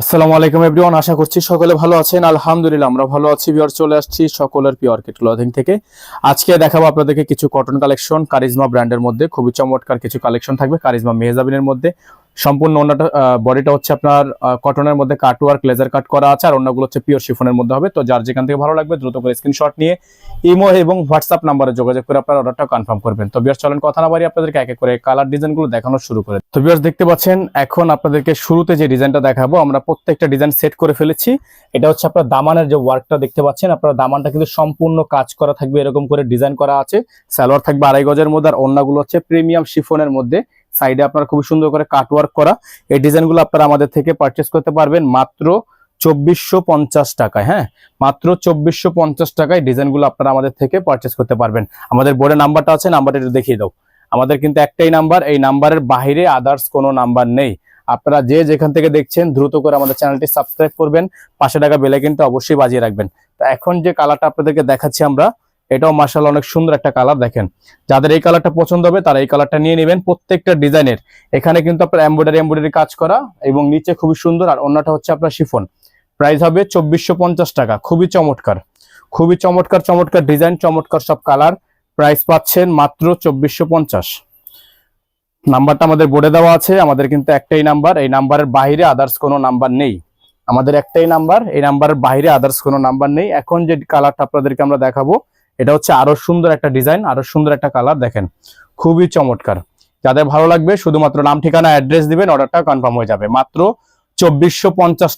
আসসালামু আলাইকুম এভরিওয়ান, আশা করছি সকলে ভালো আছেন। আলহামদুলিল্লাহ, আমরা ভালো আছি বিয়ার চলে আসছি সকলের পিওর কিট ক্লথিং থেকে। আজকে দেখাবো আপনাদেরকে কিছু কটন কালেকশন কারিজমা ব্র্যান্ডের মধ্যে। খুবই চমৎকার কিছু কালেকশন থাকবে কারিজমা মেহজাবিনের মধ্যে। সম্পূর্ণ অন্যটা বডিটা হচ্ছে আপনার কটনের মধ্যে কাটওয়ার্ক লেজার কাট করা আছে, আর অন্যগুলো হচ্ছে পিওর শিফনের মধ্যে হবে। তো যার যেখান থেকে ভালো লাগবে দ্রুত করে স্ক্রিনশট নিয়ে ইমো এবং হোয়াটসঅ্যাপ নাম্বারে যোগাযোগ করে আপনার অর্ডারটা কনফার্ম করবেন। তো বিয়ার চলেন কথা না বাড়ি আপনাদেরকে এক এক করে কালার ডিজাইনগুলো দেখানো শুরু করে তো বিয়ার্স দেখতে পাচ্ছেন, এখন আপনাদেরকে শুরুতে যে ডিজাইনটা দেখাবো, আমরা প্রত্যেকটা ডিজাইন সেট করে ফেলেছি। এটা হচ্ছে আপনার দামানের যে ওয়ার্কটা দেখতে পাচ্ছেন, আপনার দামানটা কিন্তু সম্পূর্ণ কাজ করা থাকবে, এরকম করে ডিজাইন করা আছে। সালোয়ার থাকবে আড়াই গজের মধ্যে, আর অন্যগুলো হচ্ছে প্রিমিয়াম শিফনের মধ্যে। সাইডে আপনারা খুব সুন্দর করে কাট ওয়ার্ক করা, এই ডিজাইনগুলো আপনারা আমাদের থেকে পারচেস করতে পারবেন মাত্র চব্বিশশো পঞ্চাশ টাকায় হ্যাঁ? মাত্র চব্বিশশো পঞ্চাশ টাকায় ডিজাইনগুলো আপনারা আমাদের থেকে পারচেস করতে পারবেন। আমাদের বোর্ডে নাম্বারটা আছে, নাম্বারটা একটু দেখিয়ে দাও। আমাদের কিন্তু একটাই নাম্বার, এই নাম্বারের বাইরে আদার্স কোনো নাম্বার নেই। আপনারা যে যেখান থেকে দেখছেন, দ্রুত করে আমাদের চ্যানেলটি সাবস্ক্রাইব করবেন, পাশে টাকা বেলে কিন্তু অবশ্যই বাজিয়ে রাখবেন। তো এখন যে কালারটা আপনাদেরকে দেখাচ্ছি আমরা এটাও মার্শাল অনেক সুন্দর একটা কালার দেখেন। যাদের এই কালারটা পছন্দ হবে তারা এই কালারটা নিয়ে নেবেন প্রত্যেকটা ডিজাইনের। এখানে কিন্তু আপনার এমব্রয়ডারি এমব্রয়ডারি কাজ করা এবং নিচে খুবই সুন্দর আর অন্যটা হচ্ছে আপনার শিফন। প্রাইস হবে চব্বিশশো টাকা, খুবই চমৎকার। খুবই চমৎকার চমৎকার ডিজাইন, চমৎকার সব কালার। প্রাইস পাচ্ছেন মাত্র চব্বিশশো নাম্বারটা আমাদের বোর্ডে দেওয়া আছে, আমাদের কিন্তু একটাই নাম্বার। এই নাম্বারের বাইরে আদার্স কোনো নাম্বার নেই। আমাদের একটাই নাম্বার, এই নাম্বারের বাইরে আদার্স কোনো নাম্বার নেই। এখন যে কালারটা আপনাদেরকে আমরা দেখাবো এটা হচ্ছে আরও সুন্দর একটা ডিজাইন, আরও সুন্দর একটা কালার, দেখেন। খুবই চমৎকার। যাদের ভালো লাগবে, শুধুমাত্র নাম, ঠিকানা, অ্যাড্রেস দিবেন, অর্ডারটা কনফার্ম হয়ে যাবে। মাত্র চব্বিশশো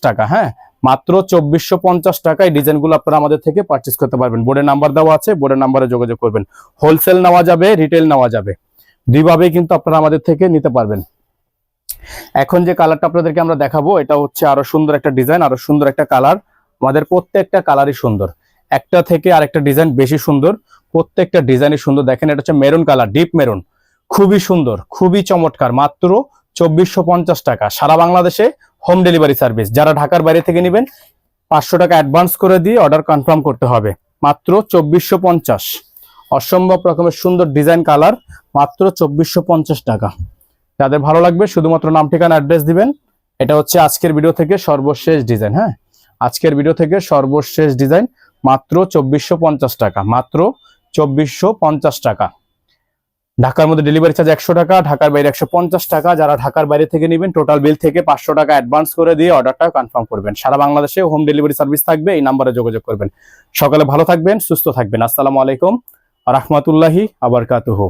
টাকা হ্যাঁ? মাত্র চব্বিশশো পঞ্চাশ টাকায় ডিজাইনগুলো আপনারা আমাদের থেকে পারচেস করতে পারবেন। বোর্ডের নাম্বার দেওয়া আছে, বোর্ডের নাম্বারে যোগাযোগ করবেন। হোলসেল নেওয়া যাবে রিটেল নেওয়া যাবে। দুইভাবেই কিন্তু আপনারা আমাদের থেকে নিতে পারবেন। এখন যে কালারটা আপনাদেরকে আমরা দেখাবো, এটা হচ্ছে আরও সুন্দর একটা ডিজাইন, আরও সুন্দর একটা কালার। আমাদের প্রত্যেকটা কালারই সুন্দর। একটা থেকে আরেকটা ডিজাইন বেশি সুন্দর। প্রত্যেকটা ডিজাইনই সুন্দর। দেখেন, এটা হচ্ছে মেরুন কালার, ডিপ মেরুন। খুবই সুন্দর, খুবই চমৎকার। মাত্র চব্বিশশো টাকা। সারা বাংলাদেশে হোম ডেলিভারি সার্ভিস যারা ঢাকার বাইরে থেকে নেবেন, পাঁচশো টাকা অ্যাডভান্স করে দিয়ে অর্ডার কনফার্ম করতে হবে। মাত্র চব্বিশশো পঞ্চাশ। অসম্ভব রকমের সুন্দর ডিজাইন কালার মাত্র চব্বিশশো পঞ্চাশ টাকা। যাদের ভালো লাগবে, শুধুমাত্র নাম, ঠিকানা অ্যাড্রেস দিবেন। এটা হচ্ছে আজকের ভিডিও থেকে সর্বশেষ ডিজাইন হ্যাঁ? আজকের ভিডিও থেকে সর্বশেষ ডিজাইন মাত্র চব্বিশশো পঞ্চাশ টাকা, মাত্র চব্বিশশো পঞ্চাশ টাকা। ঢাকার মধ্যে ডেলিভারি চার্জ একশো টাকা, ঢাকার বাইরে একশো পঞ্চাশ টাকা। যারা ঢাকার বাইরে থেকে নেবেন টোটাল বিল থেকে পাঁচশো টাকা অ্যাডভান্স করে দিয়ে অর্ডারটা কনফার্ম করবেন। সারা বাংলাদেশে হোম ডেলিভারি সার্ভিস থাকবে, এই নাম্বারে যোগাযোগ করবেন। সকালে ভালো থাকবেন, সুস্থ থাকবেন। আসসালামু আলাইকুম, রহমতুল্লাহি আবরকাতুহু